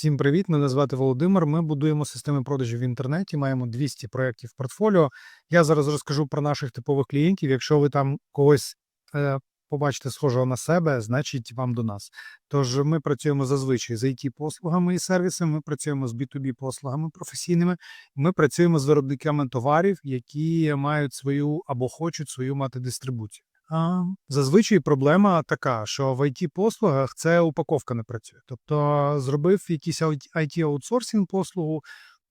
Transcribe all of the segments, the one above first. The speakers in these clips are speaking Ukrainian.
Всім привіт! Мене звати Володимир. Ми будуємо системи продажів в інтернеті. Маємо 200 проєктів в портфоліо. Я зараз розкажу про наших типових клієнтів. Якщо ви там когось е, побачите схожого на себе, значить вам до нас. Тож ми працюємо зазвичай з it послугами і сервісами. Ми працюємо з B2B послугами професійними. Ми працюємо з виробниками товарів, які мають свою або хочуть свою мати дистрибуцію. А, Зазвичай проблема така, що в it послугах це упаковка не працює. Тобто зробив якийсь it аутсорсинг послугу,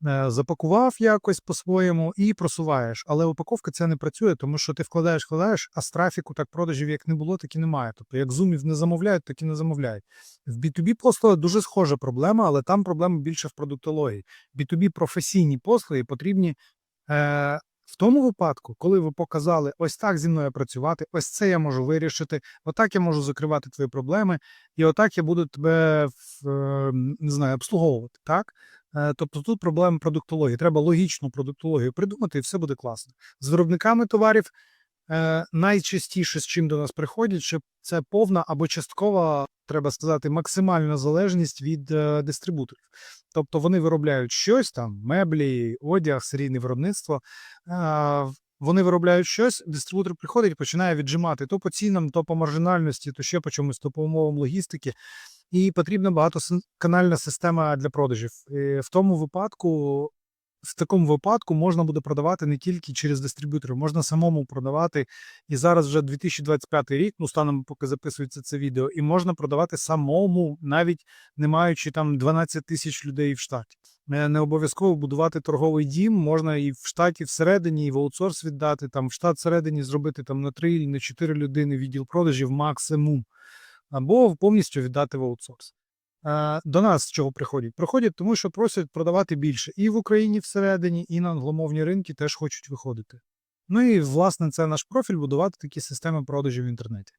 е, запакував якось по-своєму і просуваєш. Але упаковка це не працює, тому що ти вкладаєш, вкладаєш, а з трафіку так продажів як не було, так і немає. Тобто, як зумів не замовляють, так і не замовляють. В B2B послугах дуже схожа проблема, але там проблема більше в продуктології. B2B професійні послуги потрібні. В тому випадку, коли ви показали, ось так зі мною працювати, ось це я можу вирішити, отак я можу закривати твої проблеми, і отак я буду тебе е, не знаю, обслуговувати. Так? Е, Тобто тут проблема продуктології. Треба логічну продуктологію придумати, і все буде класно. З виробниками товарів найчастіше, з чим до нас приходять, це повна або часткова, треба сказати, максимальна залежність від е, дистрибуторів. Тобто вони виробляють щось там, меблі, одяг, серійне виробництво. Е, вони виробляють щось, дистрибутор приходить і починає віджимати то по цінам, то по маржинальності, то ще по чомусь, то по умовам логістики. І потрібна багатоканальна система для продажів. І в тому випадку в такому випадку можна буде продавати не тільки через дистриб'юторів, можна самому продавати. І зараз вже 2025 рік, ну станом, поки записується це відео, і можна продавати самому, навіть не маючи там 12 тисяч людей в штаті. Не не обов'язково будувати торговий дім, можна і в штаті всередині, і в аутсорс віддати, там в штат всередині зробити там на 3 на 4 людини відділ продажів максимум, або повністю віддати в аутсорс. До нас чого приходять? Приходять, тому що просять продавати більше. І в Україні всередині, і на англомовні ринки теж хочуть виходити. Ну і власне це наш профіль будувати такі системи продажів в інтернеті.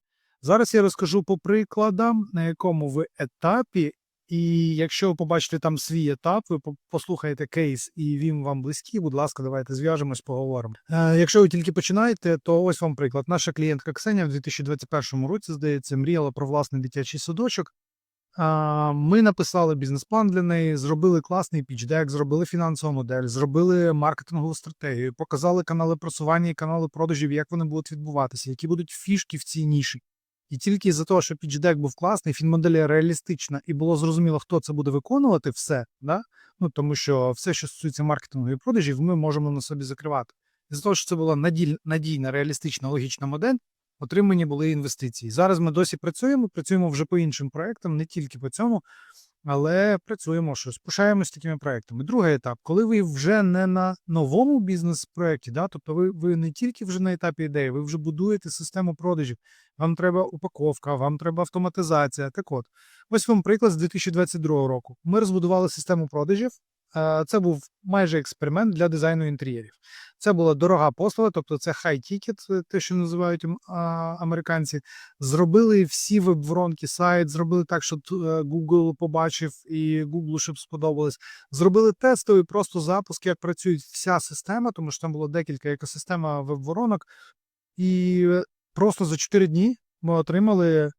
Зараз я розкажу по прикладам, на якому ви етапі, і якщо ви побачите там свій етап, ви послухаєте кейс і він вам близький, будь ласка, давайте зв'яжемось, поговоримо. Якщо ви тільки починаєте, то ось вам приклад. Наша клієнтка Ксенія в 2021 році, здається, мріяла про власний дитячий садочок. Ми написали бізнес-план для неї, зробили класний пічдек, зробили фінансову модель, зробили маркетингову стратегію, показали канали просування і канали продажів, як вони будуть відбуватися, які будуть фішки в цій ніші. І тільки за того, що пічдек був класний, фінмодель реалістична, і було зрозуміло, хто це буде виконувати, все, да? ну тому що все, що стосується маркетингу і продажів, ми можемо на собі закривати. І за того, що це була надійна, реалістична, логічна модель, отримані були інвестиції. Зараз ми досі працюємо, працюємо вже по іншим проектам, не тільки по цьому, але працюємо щось, пишаємось такими проектами. Другий етап, коли ви вже не на новому бізнес-проекті, да, тобто ви, ви не тільки вже на етапі ідеї, ви вже будуєте систему продажів. Вам треба упаковка, вам треба автоматизація. Так от, ось вам приклад з 2022 року. Ми розбудували систему продажів. Е, Це був майже експеримент для дизайну інтер'єрів. Це була дорога послуга, тобто це ticket, те, що називають американці. Зробили всі веб-воронки сайт, зробили так, щоб е, Google побачив і Google щоб сподобалось. Зробили тестовий просто запуск, як працює вся система, тому що там було декілька екосистема веб-воронок. І е, просто за 4 дні ми отримали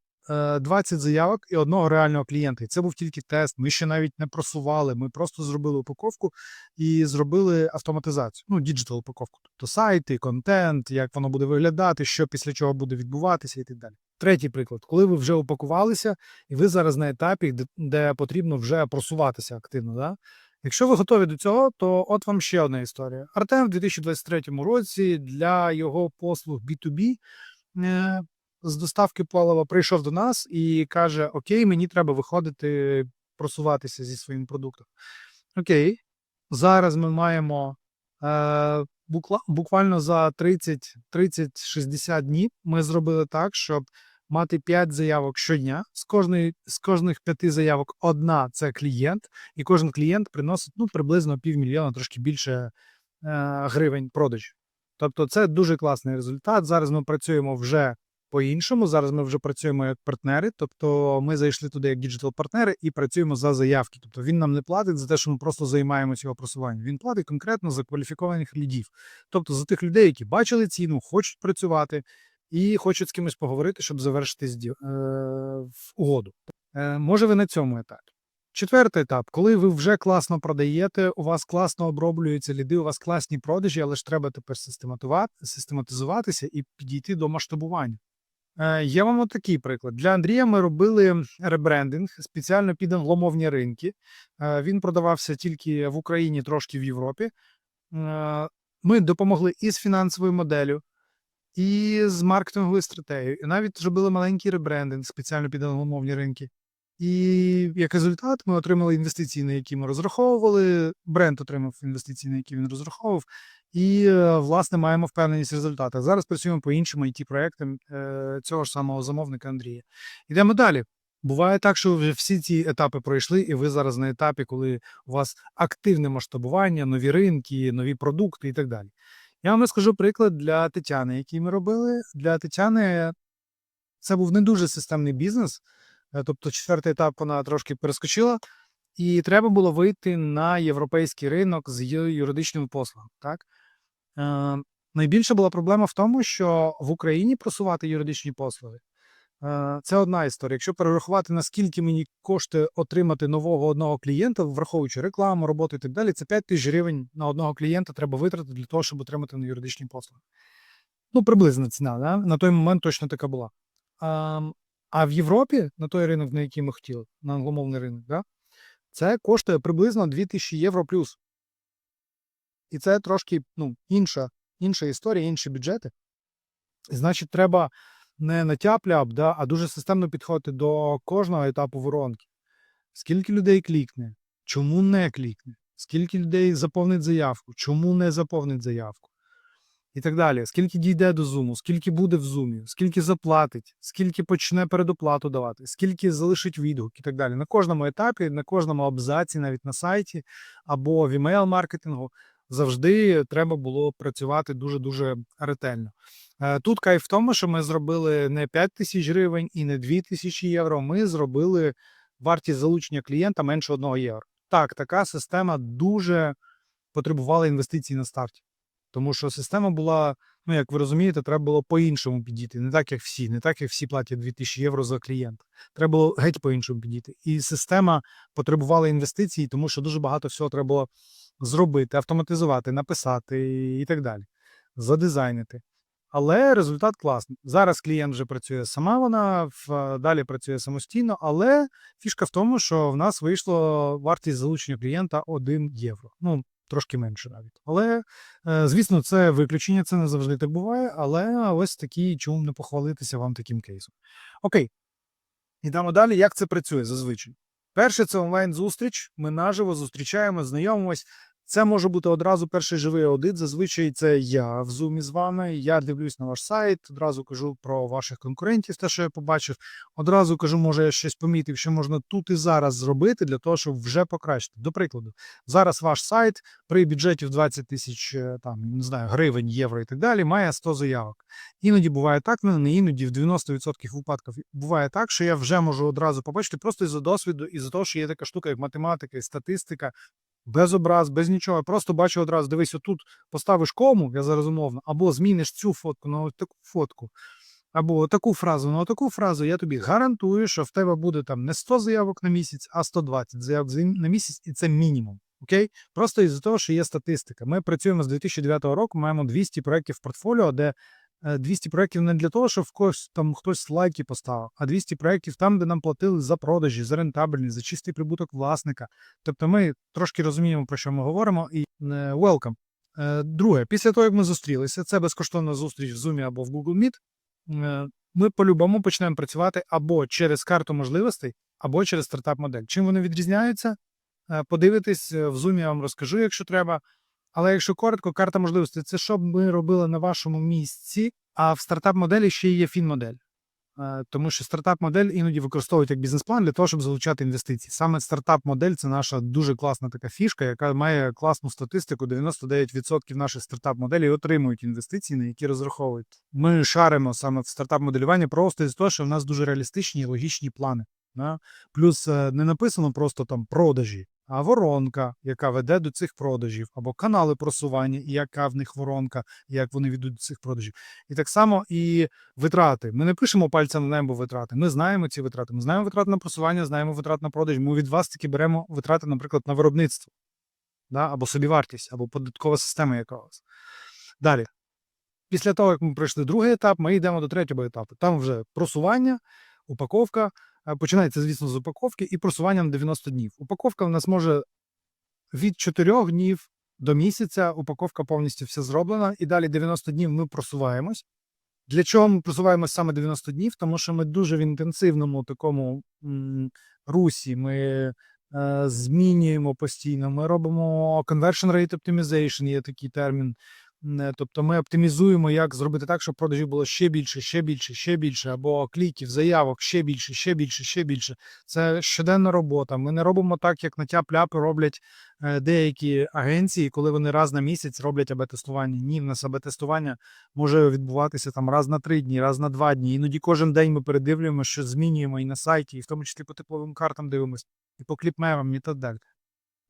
20 заявок і одного реального клієнта. І це був тільки тест. Ми ще навіть не просували. Ми просто зробили упаковку і зробили автоматизацію. Ну, діджитал упаковку. Тобто сайти, контент, як воно буде виглядати, що після чого буде відбуватися і так далі. Третій приклад, коли ви вже упакувалися, і ви зараз на етапі, де, де потрібно вже просуватися активно. Да? Якщо ви готові до цього, то от вам ще одна історія. Артем в 2023 році для його послуг B2B е, з доставки палива прийшов до нас і каже: Окей, мені треба виходити, просуватися зі своїм продуктом. Окей, зараз ми маємо е, буквально за 30-60 днів ми зробили так, щоб мати 5 заявок щодня. З кожної з кожних 5 заявок одна це клієнт, і кожен клієнт приносить ну, приблизно півмільйона, трошки більше е, гривень продажу. Тобто, це дуже класний результат. Зараз ми працюємо вже по-іншому. Зараз ми вже працюємо як партнери. Тобто, ми зайшли туди як діджитал-партнери і працюємо за заявки. Тобто він нам не платить за те, що ми просто займаємося його просуванням. Він платить конкретно за кваліфікованих лідів, тобто за тих людей, які бачили ціну, хочуть працювати і хочуть з кимось поговорити, щоб завершити зді... е... в угоду. Е, може, ви на цьому етапі. Четвертий етап, коли ви вже класно продаєте, у вас класно оброблюються ліди, у вас класні продажі, але ж треба тепер систематизуватися і підійти до масштабування. Е, Є вам такий приклад. Для Андрія ми робили ребрендинг спеціально під англомовні ринки. Е, Він продавався тільки в Україні, трошки в Європі. Е, Ми допомогли і з фінансовою моделлю, і з маркетинговою стратегією. І навіть зробили маленький ребрендинг спеціально під англомовні ринки. І як результат ми отримали інвестиції, на які ми розраховували. Бренд отримав інвестиції, на які він розраховував. І, е, власне, маємо впевненість в. Зараз працюємо по іншим it проектам е, цього ж самого замовника Андрія. Йдемо далі. Буває так, що вже всі ці етапи пройшли, і ви зараз на етапі, коли у вас активне масштабування, нові ринки, нові продукти і так далі. Я вам розкажу приклад для Тетяни, який ми робили. Для Тетяни це був не дуже системний бізнес. Е, Тобто, четвертий етап вона трошки перескочила, і треба було вийти на європейський ринок з юридичними послугами. Так? Е, найбільша була проблема в тому, що в Україні просувати юридичні послуги е, це одна історія. Якщо перерахувати, наскільки мені коштує отримати нового одного клієнта, враховуючи рекламу, роботу і так далі, це 5 тисяч гривень на одного клієнта треба витратити для того, щоб отримати на юридичні послуги. Ну, приблизна ціна, да? на той момент точно така була. А, а в Європі, на той ринок, на який ми хотіли, на англомовний ринок, да? це коштує приблизно 2000 євро плюс. І це трошки ну, інша, інша історія, інші бюджети. І, значить, треба не на тяп-ляп, да, а дуже системно підходити до кожного етапу воронки. Скільки людей клікне, чому не клікне, скільки людей заповнить заявку, чому не заповнить заявку. І так далі. Скільки дійде до зуму, скільки буде в зумі, скільки заплатить, скільки почне передоплату давати, скільки залишить відгук і так далі. На кожному етапі, на кожному абзаці, навіть на сайті або в email-маркетингу завжди треба було працювати дуже-дуже ретельно. Е, Тут кайф в тому, що ми зробили не 5 тисяч гривень і не 2 тисячі євро. Ми зробили вартість залучення клієнта менше 1 євро. Так, така система дуже потребувала інвестицій на старті. Тому що система була, ну як ви розумієте, треба було по-іншому підійти. Не так, як всі, не так, як всі платять 2000 євро за клієнта. Треба було геть по-іншому підійти. І система потребувала інвестицій, тому що дуже багато всього треба було зробити, автоматизувати, написати і так далі, задизайнити. Але результат класний. Зараз клієнт вже працює сама, вона далі працює самостійно, але фішка в тому, що в нас вийшло вартість залучення клієнта 1 євро. Ну, трошки менше навіть. Але, е, звісно, це виключення, це не завжди так буває, але ось такі, чому не похвалитися вам таким кейсом. Окей. Ідемо далі. Як це працює зазвичай? Перше, це онлайн-зустріч. Ми наживо зустрічаємо, знайомимось. Це може бути одразу перший живий аудит. Зазвичай це я в зумі з вами. Я дивлюсь на ваш сайт, одразу кажу про ваших конкурентів, те, що я побачив. Одразу кажу, може, я щось помітив, що можна тут і зараз зробити для того, щоб вже покращити. До прикладу, зараз ваш сайт при бюджеті в 20 тисяч е, там не знаю гривень, євро і так далі, має 100 заявок. Іноді буває так, ну не іноді в 90% випадків буває так, що я вже можу одразу побачити просто із-за досвіду, із-за того, що є така штука, як математика і статистика. Без образ, без нічого. Я просто бачу одразу, дивись, отут поставиш кому, я зараз умовно, або зміниш цю фотку на ось таку фотку, або таку фразу на таку фразу, я тобі гарантую, що в тебе буде там не 100 заявок на місяць, а 120 заявок за- на місяць, і це мінімум. Окей? Просто із-за того, що є статистика. Ми працюємо з 2009 року, маємо 200 проєктів в портфоліо, де 200 проєктів не для того, щоб в когось там хтось лайки поставив, а 200 проєктів там, де нам платили за продажі, за рентабельність, за чистий прибуток власника. Тобто ми трошки розуміємо, про що ми говоримо, і е, welcome. Е, Друге, після того, як ми зустрілися, це безкоштовна зустріч в Zoom або в Google Meet, е, ми по-любому почнемо працювати або через карту можливостей, або через стартап-модель. Чим вони відрізняються? Подивитись в Zoom я вам розкажу, якщо треба. Але якщо коротко, карта можливостей це що б ми робили на вашому місці, а в стартап-моделі ще є фін-модель. Е, Тому що стартап-модель іноді використовують як бізнес-план для того, щоб залучати інвестиції. Саме стартап-модель це наша дуже класна така фішка, яка має класну статистику. 99% наших стартап-моделей отримують інвестиції, на які розраховують. Ми шаримо саме в стартап-моделюванні просто із того, що в нас дуже реалістичні і логічні плани. Плюс е, не написано просто там продажі, а воронка, яка веде до цих продажів, або канали просування, і яка в них воронка, і як вони ведуть до цих продажів. І так само і витрати. Ми не пишемо пальцем на небо витрати. Ми знаємо ці витрати. Ми знаємо витрати на просування, знаємо витрати на продаж. Ми від вас таки беремо витрати, наприклад, на виробництво, да? або собівартість, або податкова система якогось. Далі. Після того, як ми пройшли другий етап, ми йдемо до третього етапу. Там вже просування, упаковка. Починається, звісно, з упаковки і просування на 90 днів. Упаковка в нас може від 4 днів до місяця. Упаковка повністю вся зроблена, і далі 90 днів ми просуваємось. Для чого ми просуваємось саме 90 днів? Тому що ми дуже в інтенсивному такому русі. Ми е, змінюємо постійно. Ми робимо conversion rate optimization, є такий термін. Не, Тобто ми оптимізуємо, як зробити так, щоб продажів було ще більше, ще більше, ще більше, або кліків, заявок ще більше, ще більше, ще більше. Це щоденна робота. Ми не робимо так, як на тяп-ляпи роблять е, деякі агенції, коли вони раз на місяць роблять АБ-тестування. Ні, в нас АБ-тестування може відбуватися там раз на три дні, раз на два дні. Іноді кожен день ми передивлюємо, що змінюємо і на сайті, і в тому числі по тепловим картам дивимося, і по кліпмемам, і так далі.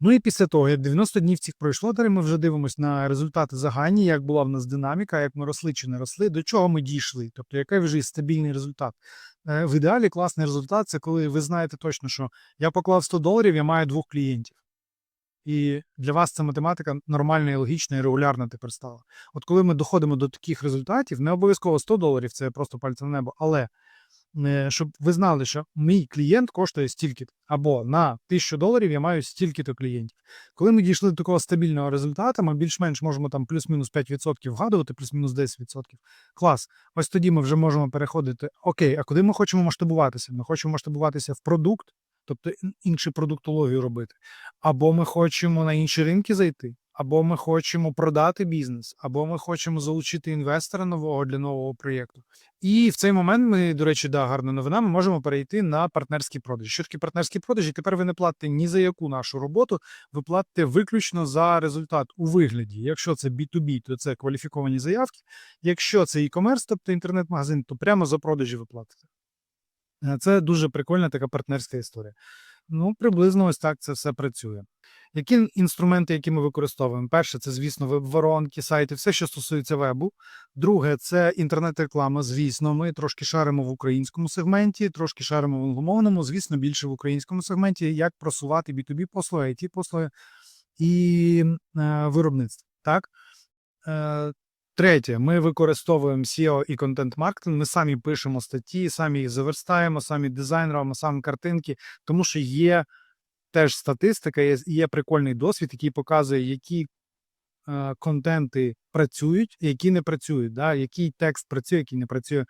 Ну і після того, як 90 днів цих пройшло, далі ми вже дивимося на результати загальні, як була в нас динаміка, як ми росли чи не росли, до чого ми дійшли, тобто який вже стабільний результат. Е, В ідеалі класний результат це коли ви знаєте точно, що я поклав 100 доларів, я маю двох клієнтів. І для вас ця математика нормальна і логічна і регулярна тепер стала. От коли ми доходимо до таких результатів, не обов'язково 100 доларів, це просто пальцем в небо, але щоб ви знали, що мій клієнт коштує стільки, або на 1000 доларів я маю стільки-то клієнтів. Коли ми дійшли до такого стабільного результату, ми більш-менш можемо там плюс-мінус 5% вгадувати, плюс-мінус 10%. Клас. Ось тоді ми вже можемо переходити. Окей, а куди ми хочемо масштабуватися? Ми хочемо масштабуватися в продукт, тобто ін- іншу продуктологію робити. Або ми хочемо на інші ринки зайти, або ми хочемо продати бізнес, або ми хочемо залучити інвестора нового для нового проєкту. І в цей момент ми, до речі, да, гарна новина, ми можемо перейти на партнерські продажі. Що таке партнерські продажі? Тепер ви не платите ні за яку нашу роботу, ви платите виключно за результат у вигляді. Якщо це B2B, то це кваліфіковані заявки. Якщо це e-commerce, тобто інтернет-магазин, то прямо за продажі ви платите. Е, Це дуже прикольна така партнерська історія. Ну, приблизно ось так це все працює. Які інструменти, які ми використовуємо? Перше, це, звісно, веб-воронки, сайти, все, що стосується вебу. Друге, це інтернет-реклама. Звісно, ми трошки шаримо в українському сегменті, трошки шаримо в англомовному, звісно, більше в українському сегменті, як просувати B2B послуги, IT послуги і е, виробництво. Так? Е, Третє, ми використовуємо SEO і контент-маркетинг. Ми самі пишемо статті, самі їх заверстаємо, самі дизайнеримо, самі картинки, тому що є теж статистика, є, є прикольний досвід, який показує, які е, контенти працюють, які не працюють, да? який текст працює, який не працює.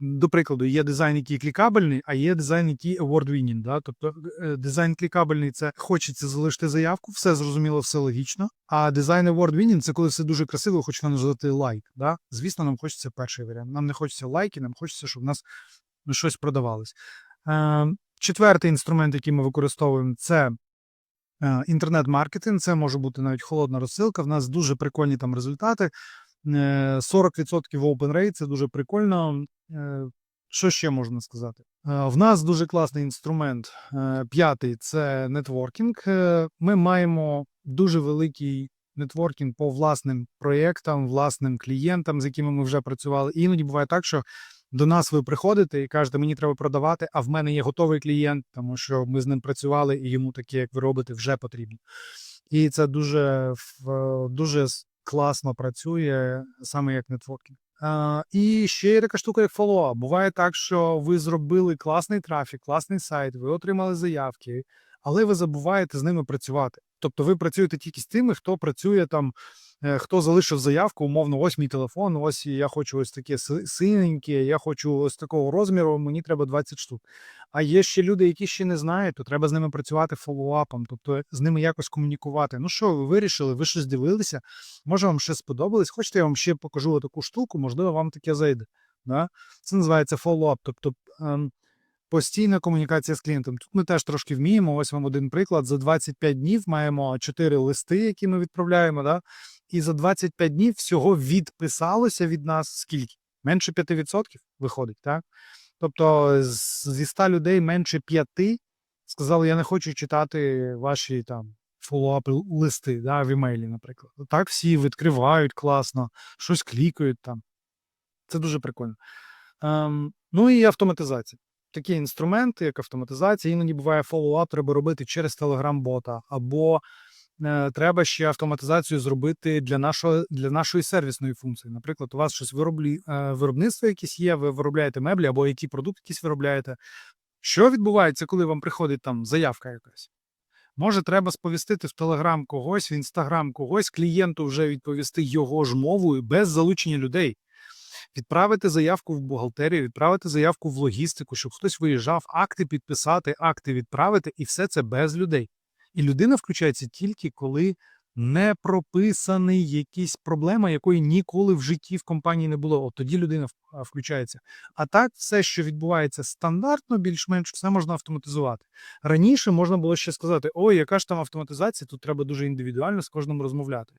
До прикладу, є дизайн, який клікабельний, а є дизайн, який award-winning. Да? Тобто е, дизайн клікабельний це хочеться залишити заявку, все зрозуміло, все логічно. А дизайн award-winning – це коли все дуже красиво, хочеться нажати лайк. Да? Звісно, нам хочеться перший варіант. Нам не хочеться лайки, нам хочеться, щоб в нас ну, щось продавалось. Е, четвертий інструмент, який ми використовуємо, це е, інтернет-маркетинг. Це може бути навіть холодна розсилка. В нас дуже прикольні там результати. Е, 40% open rate – це дуже прикольно. Е, Що ще можна сказати? Е, В нас дуже класний інструмент. е, П'ятий це нетворкінг. Е, Ми маємо дуже великий нетворкінг по власним проєктам, власним клієнтам, з якими ми вже працювали. І іноді буває так, що до нас ви приходите і кажете, мені треба продавати, а в мене є готовий клієнт, тому що ми з ним працювали, і йому таке, як ви робите, вже потрібно. І це дуже, дуже класно працює, саме як нетворкінг. І ще є така штука, як follow-up. Буває так, що ви зробили класний трафік, класний сайт, ви отримали заявки, але ви забуваєте з ними працювати. Тобто ви працюєте тільки з тими, хто працює там, хто залишив заявку, умовно, ось мій телефон, ось я хочу ось таке си- синеньке, я хочу ось такого розміру, мені треба 20 штук. А є ще люди, які ще не знають, то треба з ними працювати фоллоуапом, тобто з ними якось комунікувати. Ну що, ви вирішили, ви щось дивилися, може вам щось сподобалось, хочете, я вам ще покажу таку штуку, можливо, вам таке зайде. Да? Це називається follow-up, тобто ем, постійна комунікація з клієнтом. Тут ми теж трошки вміємо. Ось вам один приклад. За 25 днів маємо 4 листи, які ми відправляємо. Да? І за 25 днів всього відписалося від нас скільки? Менше 5% виходить, так? Тобто зі 100 людей менше 5 сказали, я не хочу читати ваші там фоллоуап листи да, в імейлі, наприклад. Так всі відкривають класно, щось клікають там. Це дуже прикольно. Ем, ну і автоматизація. Такі інструменти, як автоматизація, іноді буває фоллоуап треба робити через Telegram-бота, або е, треба ще автоматизацію зробити для нашого для нашої сервісної функції. Наприклад, у вас щось вироблі, е, виробництво якесь є, ви виробляєте меблі або який продукт якийсь виробляєте. Що відбувається, коли вам приходить там заявка якась? Може, треба сповістити в Telegram когось, в Instagram когось, клієнту вже відповісти його ж мовою без залучення людей. Відправити заявку в бухгалтерію, відправити заявку в логістику, щоб хтось виїжджав, акти підписати, акти відправити, і все це без людей. І людина включається тільки коли не прописаний якісь проблема, якої ніколи в житті в компанії не було. От тоді людина включається. А так, все, що відбувається стандартно, більш-менш все можна автоматизувати. Раніше можна було ще сказати: ой, яка ж там автоматизація, тут треба дуже індивідуально з кожним розмовляти.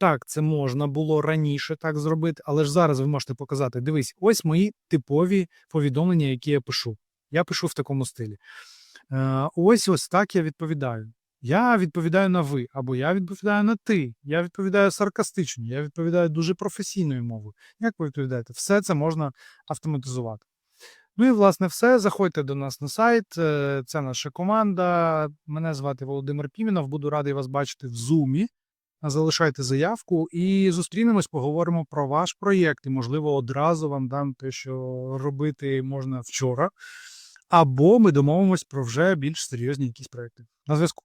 Так, це можна було раніше так зробити, але ж зараз ви можете показати: дивись, ось мої типові повідомлення, які я пишу. Я пишу в такому стилі. Е, ось ось так я відповідаю. Я відповідаю на ви, або я відповідаю на ти. Я відповідаю саркастично, я відповідаю дуже професійною мовою. Як ви відповідаєте? Все це можна автоматизувати. Ну і власне все. Заходьте до нас на сайт. е, Це наша команда. Мене звати Володимир Пімінов. Буду радий вас бачити в Зумі. Залишайте заявку і зустрінемось, поговоримо про ваш проєкт. І, можливо, одразу вам дам те, що робити можна вчора. Або ми домовимось про вже більш серйозні якісь проекти. На зв'язку.